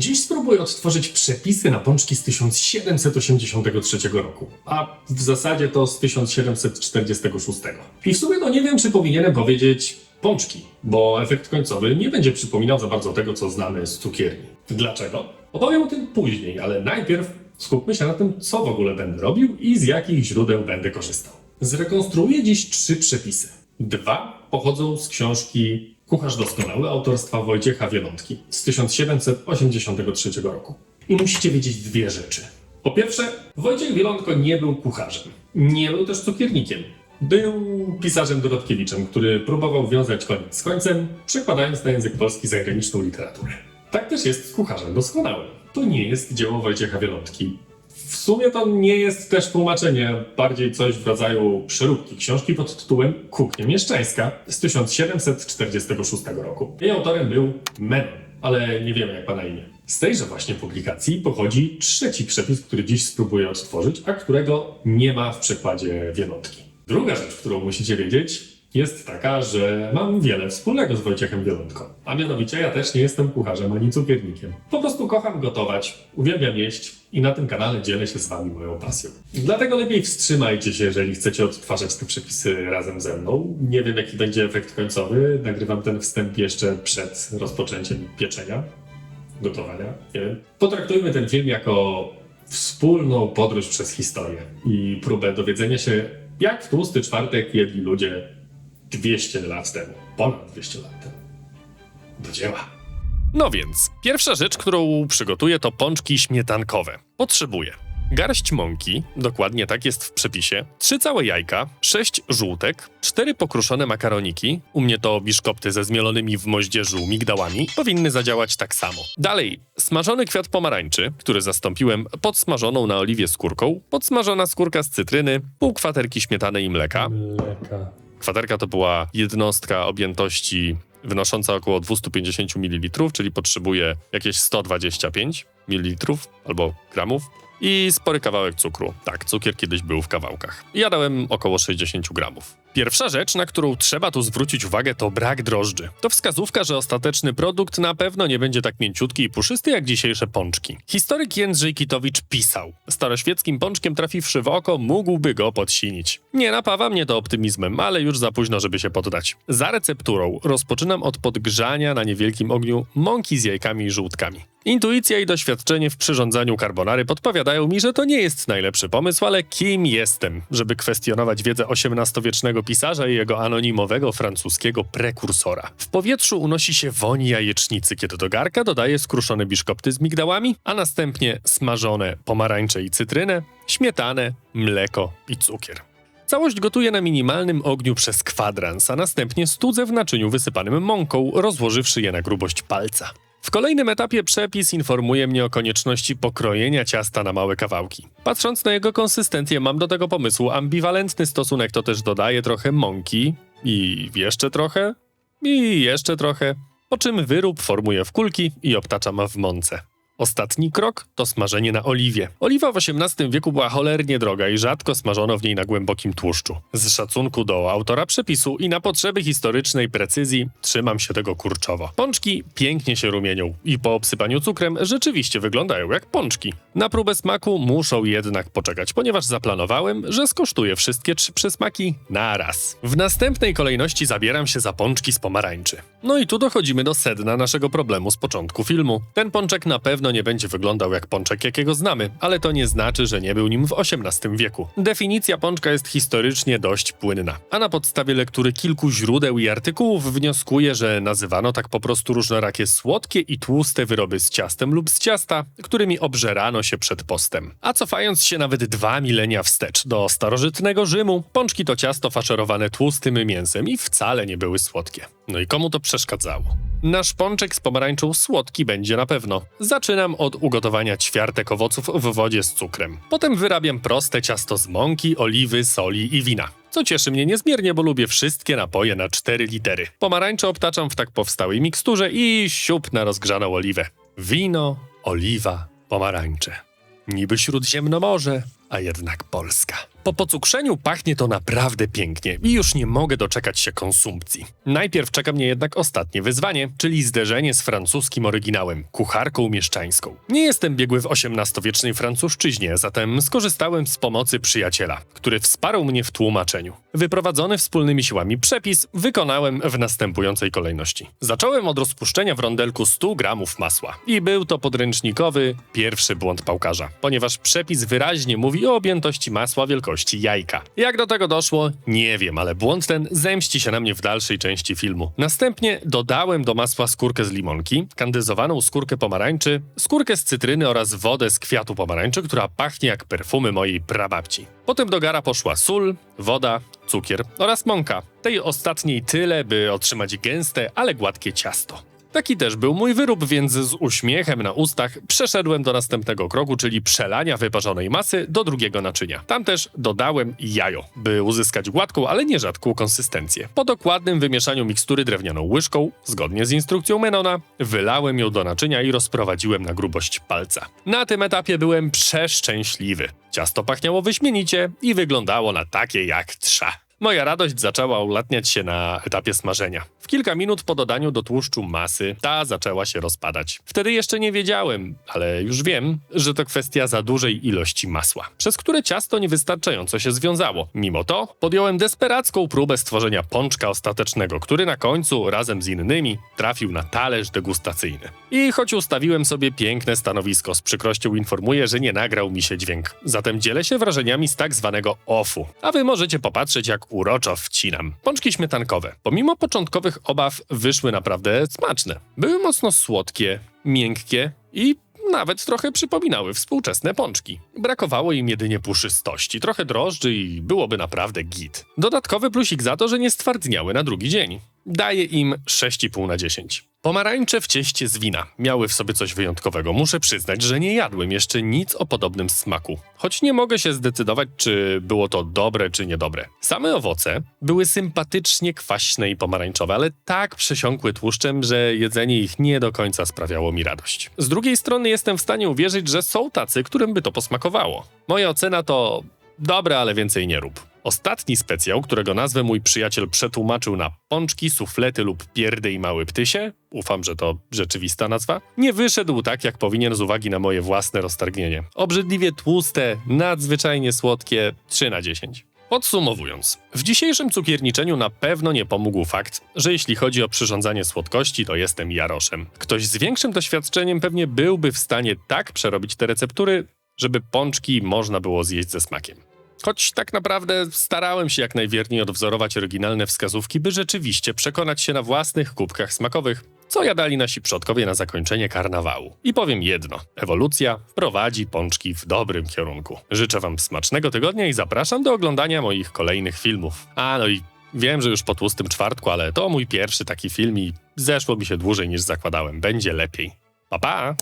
Dziś spróbuję odtworzyć przepisy na pączki z 1783 roku, a w zasadzie to z 1746. I w sumie no nie wiem, czy powinienem powiedzieć pączki, bo efekt końcowy nie będzie przypominał za bardzo tego, co znamy z cukierni. Dlaczego? Opowiem o tym później, ale najpierw skupmy się na tym, co w ogóle będę robił i z jakich źródeł będę korzystał. Zrekonstruuję dziś trzy przepisy. Dwa pochodzą z książki Kucharz Doskonały autorstwa Wojciecha Wielątki z 1783 roku. I musicie wiedzieć dwie rzeczy. Po pierwsze, Wojciech Wielątko nie był kucharzem. Nie był też cukiernikiem. Był pisarzem Dorotkiewiczem, który próbował wiązać koniec z końcem, przekładając na język polski zagraniczną literaturę. Tak też jest z kucharzem doskonałym. To nie jest dzieło Wojciecha Wielątki. W sumie to nie jest też tłumaczenie, bardziej coś w rodzaju przeróbki książki pod tytułem Kuchnia Mieszczańska z 1746 roku. Jej autorem był Menon, ale nie wiemy jak ma na imię. Z tejże właśnie publikacji pochodzi trzeci przepis, który dziś spróbuję odtworzyć, a którego nie ma w przekładzie Wielątki. Druga rzecz, którą musicie wiedzieć, jest taka, że mam wiele wspólnego z Wojciechem Wielątką. A mianowicie ja też nie jestem kucharzem ani cukiernikiem. Po prostu kocham gotować, uwielbiam jeść i na tym kanale dzielę się z wami moją pasją. Dlatego lepiej wstrzymajcie się, jeżeli chcecie odtwarzać te przepisy razem ze mną. Nie wiem jaki będzie efekt końcowy. Nagrywam ten wstęp jeszcze przed rozpoczęciem pieczenia, gotowania. Nie wiem. Potraktujmy ten film jako wspólną podróż przez historię i próbę dowiedzenia się, jak w tłusty czwartek jedli ludzie 200 lat temu, ponad 200 lat temu. Do dzieła. No więc, pierwsza rzecz, którą przygotuję, to pączki śmietankowe. Potrzebuję garść mąki, dokładnie tak jest w przepisie, trzy całe jajka, sześć żółtek, cztery pokruszone makaroniki, u mnie to biszkopty ze zmielonymi w moździerzu migdałami, powinny zadziałać tak samo. Dalej, smażony kwiat pomarańczy, który zastąpiłem podsmażoną na oliwie skórką, podsmażona skórka z cytryny, pół kwaterki śmietany i mleka, Mleka. Kwaterka to była jednostka objętości wynosząca około 250 ml, czyli potrzebuje jakieś 125 ml albo gramów. I spory kawałek cukru. Tak, cukier kiedyś był w kawałkach. Ja dałem około 60 gramów. Pierwsza rzecz, na którą trzeba tu zwrócić uwagę, to brak drożdży. To wskazówka, że ostateczny produkt na pewno nie będzie tak mięciutki i puszysty jak dzisiejsze pączki. Historyk Jędrzej Kitowicz pisał: Staroświeckim pączkiem trafiwszy w oko, mógłby go podsinić. Nie napawa mnie to optymizmem, ale już za późno, żeby się poddać. Za recepturą rozpoczynam od podgrzania na niewielkim ogniu mąki z jajkami i żółtkami. Intuicja i doświadczenie w przyrządzaniu carbonary podpowiadają mi, że to nie jest najlepszy pomysł, ale kim jestem, żeby kwestionować wiedzę XVIII-wiecznego pisarza i jego anonimowego francuskiego prekursora. W powietrzu unosi się woń jajecznicy, kiedy do garka dodaję skruszone biszkopty z migdałami, a następnie smażone pomarańcze i cytrynę, śmietanę, mleko i cukier. Całość gotuję na minimalnym ogniu przez kwadrans, a następnie studzę w naczyniu wysypanym mąką, rozłożywszy je na grubość palca. W kolejnym etapie przepis informuje mnie o konieczności pokrojenia ciasta na małe kawałki. Patrząc na jego konsystencję, mam do tego pomysłu ambiwalentny stosunek, to też dodaję trochę mąki i jeszcze trochę i jeszcze trochę, po czym wyrób formuję w kulki i obtaczam w mące. Ostatni krok to smażenie na oliwie. Oliwa w XVIII wieku była cholernie droga i rzadko smażono w niej na głębokim tłuszczu. Z szacunku do autora przepisu i na potrzeby historycznej precyzji trzymam się tego kurczowo. Pączki pięknie się rumienią i po obsypaniu cukrem rzeczywiście wyglądają jak pączki. Na próbę smaku muszą jednak poczekać, ponieważ zaplanowałem, że skosztuję wszystkie trzy przysmaki na raz. W następnej kolejności zabieram się za pączki z pomarańczy. No i tu dochodzimy do sedna naszego problemu z początku filmu. Ten pączek na pewno nie będzie wyglądał jak pączek, jakiego znamy, ale to nie znaczy, że nie był nim w XVIII wieku. Definicja pączka jest historycznie dość płynna, a na podstawie lektury kilku źródeł i artykułów wnioskuję, że nazywano tak po prostu różnorakie słodkie i tłuste wyroby z ciastem lub z ciasta, którymi obżerano się przed postem. A cofając się nawet dwa milenia wstecz do starożytnego Rzymu, pączki to ciasto faszerowane tłustym mięsem i wcale nie były słodkie. No i komu to przeszkadzało? Nasz pączek z pomarańczą słodki będzie na pewno. Zaczynam od ugotowania ćwiartek owoców w wodzie z cukrem. Potem wyrabiam proste ciasto z mąki, oliwy, soli i wina. Co cieszy mnie niezmiernie, bo lubię wszystkie napoje na 4 litery. Pomarańcze obtaczam w tak powstałej miksturze i siup na rozgrzaną oliwę. Wino, oliwa, pomarańcze. Niby śródziemnomorze, a jednak Polska. Po pocukrzeniu pachnie to naprawdę pięknie i już nie mogę doczekać się konsumpcji. Najpierw czeka mnie jednak ostatnie wyzwanie, czyli zderzenie z francuskim oryginałem, kucharką mieszczańską. Nie jestem biegły w XVIII-wiecznej francuszczyźnie, zatem skorzystałem z pomocy przyjaciela, który wsparł mnie w tłumaczeniu. Wyprowadzony wspólnymi siłami przepis wykonałem w następującej kolejności. Zacząłem od rozpuszczenia w rondelku 100 gramów masła i był to podręcznikowy pierwszy błąd pałkarza, ponieważ przepis wyraźnie mówi o objętości masła wielkości jajka. Jak do tego doszło, nie wiem, ale błąd ten zemści się na mnie w dalszej części filmu. Następnie dodałem do masła skórkę z limonki, kandyzowaną skórkę pomarańczy, skórkę z cytryny oraz wodę z kwiatu pomarańczy, która pachnie jak perfumy mojej prababci. Potem do gara poszła sól, woda, cukier oraz mąka. Tej ostatniej tyle, by otrzymać gęste, ale gładkie ciasto. Taki też był mój wyrób, więc z uśmiechem na ustach przeszedłem do następnego kroku, czyli przelania wyparzonej masy do drugiego naczynia. Tam też dodałem jajo, by uzyskać gładką, ale nie rzadką konsystencję. Po dokładnym wymieszaniu mikstury drewnianą łyżką, zgodnie z instrukcją Menona, wylałem ją do naczynia i rozprowadziłem na grubość palca. Na tym etapie byłem przeszczęśliwy. Ciasto pachniało wyśmienicie i wyglądało na takie jak trza. Moja radość zaczęła ulatniać się na etapie smażenia. W kilka minut po dodaniu do tłuszczu masy, ta zaczęła się rozpadać. Wtedy jeszcze nie wiedziałem, ale już wiem, że to kwestia za dużej ilości masła, przez które ciasto niewystarczająco się związało. Mimo to podjąłem desperacką próbę stworzenia pączka ostatecznego, który na końcu, razem z innymi, trafił na talerz degustacyjny. I choć ustawiłem sobie piękne stanowisko, z przykrością informuję, że nie nagrał mi się dźwięk. Zatem dzielę się wrażeniami z tak zwanego offu. A wy możecie popatrzeć, jak uroczo wcinam. Pączki śmietankowe. Pomimo początkowych obaw wyszły naprawdę smaczne. Były mocno słodkie, miękkie i nawet trochę przypominały współczesne pączki. Brakowało im jedynie puszystości, trochę drożdży i byłoby naprawdę git. Dodatkowy plusik za to, że nie stwardniały na drugi dzień. Daję im 6,5 na 10. Pomarańcze w cieście z wina miały w sobie coś wyjątkowego. Muszę przyznać, że nie jadłem jeszcze nic o podobnym smaku. Choć nie mogę się zdecydować, czy było to dobre, czy niedobre. Same owoce były sympatycznie kwaśne i pomarańczowe, ale tak przesiąkły tłuszczem, że jedzenie ich nie do końca sprawiało mi radość. Z drugiej strony jestem w stanie uwierzyć, że są tacy, którym by to posmakowało. Moja ocena to dobre, ale więcej nie rób. Ostatni specjał, którego nazwę mój przyjaciel przetłumaczył na pączki, suflety lub pierdy i mały ptysie, ufam, że to rzeczywista nazwa, nie wyszedł tak, jak powinien z uwagi na moje własne roztargnienie. Obrzydliwie tłuste, nadzwyczajnie słodkie, 3 na 10. Podsumowując, w dzisiejszym cukierniczeniu na pewno nie pomógł fakt, że jeśli chodzi o przyrządzanie słodkości, to jestem Jaroszem. Ktoś z większym doświadczeniem pewnie byłby w stanie tak przerobić te receptury, żeby pączki można było zjeść ze smakiem. Choć tak naprawdę starałem się jak najwierniej odwzorować oryginalne wskazówki, by rzeczywiście przekonać się na własnych kubkach smakowych, co jadali nasi przodkowie na zakończenie karnawału. I powiem jedno: ewolucja prowadzi pączki w dobrym kierunku. Życzę Wam smacznego tygodnia i zapraszam do oglądania moich kolejnych filmów. A no i wiem, że już po tłustym czwartku, ale to mój pierwszy taki film i zeszło mi się dłużej niż zakładałem. Będzie lepiej. Pa pa!